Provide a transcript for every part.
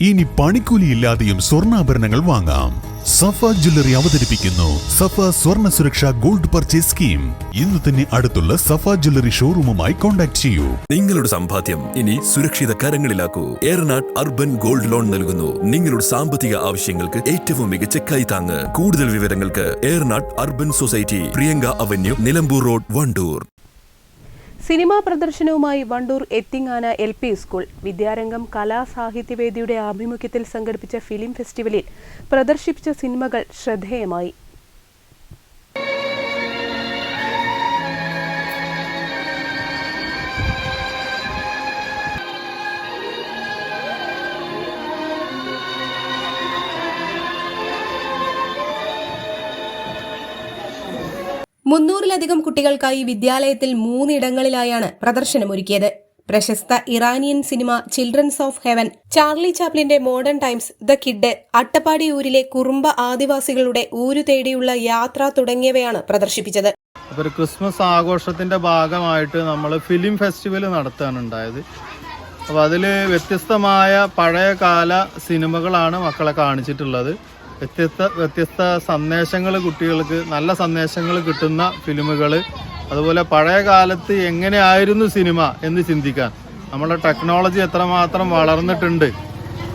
ഇനി പണിക്കൂലിയില്ലാതെയും സ്വർണാഭരണങ്ങൾ വാങ്ങാം. സഫ ജ്വല്ലറി അവതരിപ്പിക്കുന്നു. സഫ സ്വർണ സുരക്ഷ ഗോൾഡ് പർച്ചേസ് സ്കീം. ഇന്ന് തന്നെ അടുത്തുള്ള സഫ ജ്വല്ലറി ഷോറൂമുമായി കോൺടാക്ട് ചെയ്യൂ. നിങ്ങളുടെ സമ്പാദ്യം ഇനി സുരക്ഷിത കരങ്ങളിലാക്കൂ. ഏറനാട് അർബൻ ഗോൾഡ് ലോൺ നൽകുന്നു. നിങ്ങളുടെ സാമ്പത്തിക ആവശ്യങ്ങൾക്ക് ഏറ്റവും മികച്ച കൈത്താങ്ങ് കൂടുതൽ വിവരങ്ങൾക്ക് Eranad urban society Priyanka avenue Nilambur road Wandoor. Cinema പ്രദർശനവുമായി Wandoor എത്തിങ്ങാന എൽ പി സ്കൂൾ. വിദ്യാരംഗം കലാസാഹിത്യവേദിയുടെ ആഭിമുഖ്യത്തിൽ സംഘടിപ്പിച്ച ഫിലിം ഫെസ്റ്റിവലിൽ പ്രദർശിപ്പിച്ച സിനിമകൾ ശ്രദ്ധേയമായി. മുന്നൂറിലധികം കുട്ടികൾക്കായി വിദ്യാലയത്തിൽ മൂന്നിടങ്ങളിലായാണ് പ്രദർശനമൊരുക്കിയത്. പ്രശസ്ത Iranian cinema children's of heaven Charlie ചാപ്ലിന്റെ modern times the kid Attappadi ഊരിലെ Kurumba ആദിവാസികളുടെ ഊരു തേടിയുള്ള യാത്ര തുടങ്ങിയവയാണ് പ്രദർശിപ്പിച്ചത്. അപ്പോൾ ക്രിസ്മസ് ആഘോഷത്തിന്റെ ഭാഗമായിട്ട് നമ്മൾ ഫിലിം ഫെസ്റ്റിവൽ നടത്താനുണ്ടായത് അപ്പോൾ അതിൽ വ്യത്യസ്തമായ പഴയകാല സിനിമകളാണ് മക്കളെ കാണിച്ചിട്ടുള്ളത്. വ്യത്യസ്ത വ്യത്യസ്ത സന്ദേശങ്ങൾ കുട്ടികൾക്ക് നല്ല സന്ദേശങ്ങൾ കിട്ടുന്ന ഫിലിമുകൾ അതുപോലെ പഴയ കാലത്ത് എങ്ങനെയായിരുന്നു സിനിമ എന്ന് ചിന്തിക്കാൻ. നമ്മുടെ ടെക്നോളജി എത്രമാത്രം വളർന്നിട്ടുണ്ട്.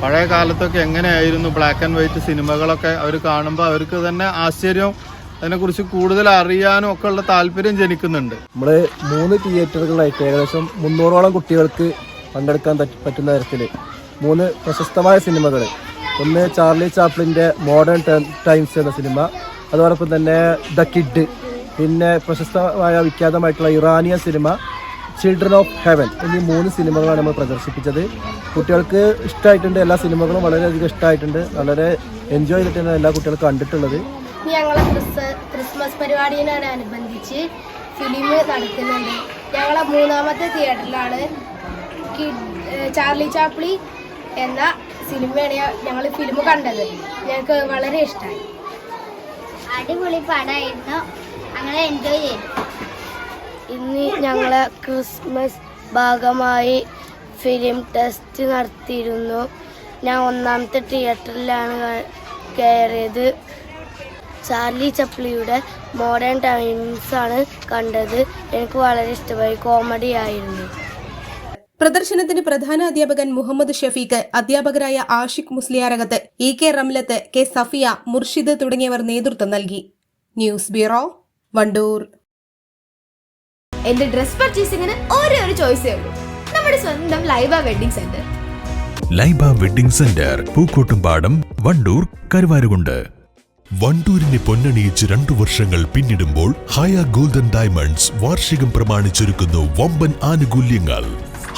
പഴയ കാലത്തൊക്കെ എങ്ങനെയായിരുന്നു ബ്ലാക്ക് ആൻഡ് വൈറ്റ് സിനിമകളൊക്കെ അവർ കാണുമ്പോൾ അവർക്ക് തന്നെ ആശ്ചര്യം അതിനെക്കുറിച്ച് കൂടുതൽ അറിയാനും ഒക്കെ ഉള്ള താല്പര്യം ജനിക്കുന്നുണ്ട്. നമ്മൾ മൂന്ന് തിയേറ്ററുകളായിട്ട് ഏകദേശം മുന്നൂറോളം കുട്ടികൾക്ക് പങ്കെടുക്കാൻ പറ്റുന്ന തരത്തിൽ മൂന്ന് പ്രശസ്തമായ സിനിമകൾ ഒന്ന് ചാർലി ചാപ്ലിന്റെ മോഡേൺ ടൈംസ് എന്ന സിനിമ അതോടൊപ്പം തന്നെ ദ കിഡ് പിന്നെ പ്രശസ്തമായ വിഖ്യാതമായിട്ടുള്ള Iranian cinema children of heaven എന്നീ മൂന്ന് സിനിമകളാണ് നമ്മൾ പ്രദർശിപ്പിച്ചത്. കുട്ടികൾക്ക് ഇഷ്ടമായിട്ടുണ്ട് എല്ലാ സിനിമകളും വളരെയധികം ഇഷ്ടമായിട്ടുണ്ട് വളരെ എൻജോയ് ചെയ്തിട്ടാണ് എല്ലാ കുട്ടികളും കണ്ടിട്ടുള്ളത്. ഞങ്ങളെ ക്രിസ് ക്രിസ്മസ് പരിപാടിയോടനുബന്ധിച്ച് ഫിലിം നടക്കുന്നുണ്ട് ഞങ്ങളെ മൂന്നാമത്തെ തിയേറ്ററിലാണ് ചാർലി ചാപ്ലി എന്ന സിനിമയാണ് ഞങ്ങൾ ഫിലിം കണ്ടത്. ഞങ്ങൾക്ക് വളരെ ഇഷ്ടമായി അടിപൊളി പടമായിരുന്നു അങ്ങനെ എൻജോയ് ചെയ്തു. ഇന്ന് ഞങ്ങൾ ക്രിസ്മസ് ഭാഗമായി ഫിലിം ടെസ്റ്റ് നടത്തിയിരുന്നു. ഞാൻ ഒന്നാമത്തെ തിയേറ്ററിലാണ് കയറിയത് ചാർലി ചപ്ലിയുടെ മോഡേൺ ടൈംസ് ആണ് കണ്ടത്. എനിക്ക് വളരെ ഇഷ്ടമായി. കോമഡി ആയിരുന്നു. പ്രദർശനത്തിന് പ്രധാന അധ്യാപകൻ മുഹമ്മദ് ഷഫീഖ് അധ്യാപകരായ Ashiq Musliyarakath E K Ramlath K Safiya Murshid തുടങ്ങിയവർ നേതൃത്വം നൽകി. News bureau Wandoor. എന്റെ ഡ്രസ് പർച്ചേസിംഗിന് ഒരേ ഒരു ചോയ്സേ ഉള്ളൂ. നമ്മുടെ സ്വന്തം Laiba wedding centre. Laiba wedding centre Pookkottumpadam Wandoor Karuvarakundu. വണ്ടൂരിനെ പൊന്നണിയിച്ച് രണ്ടു വർഷങ്ങൾ പിന്നിടുമ്പോൾ ഹയ ഗോൾഡൻ ഡയമണ്ട്സ് വാർഷികം പ്രമാണിച്ചൊരുക്കുന്നു വമ്പൻ ആനുകൂല്യങ്ങൾ.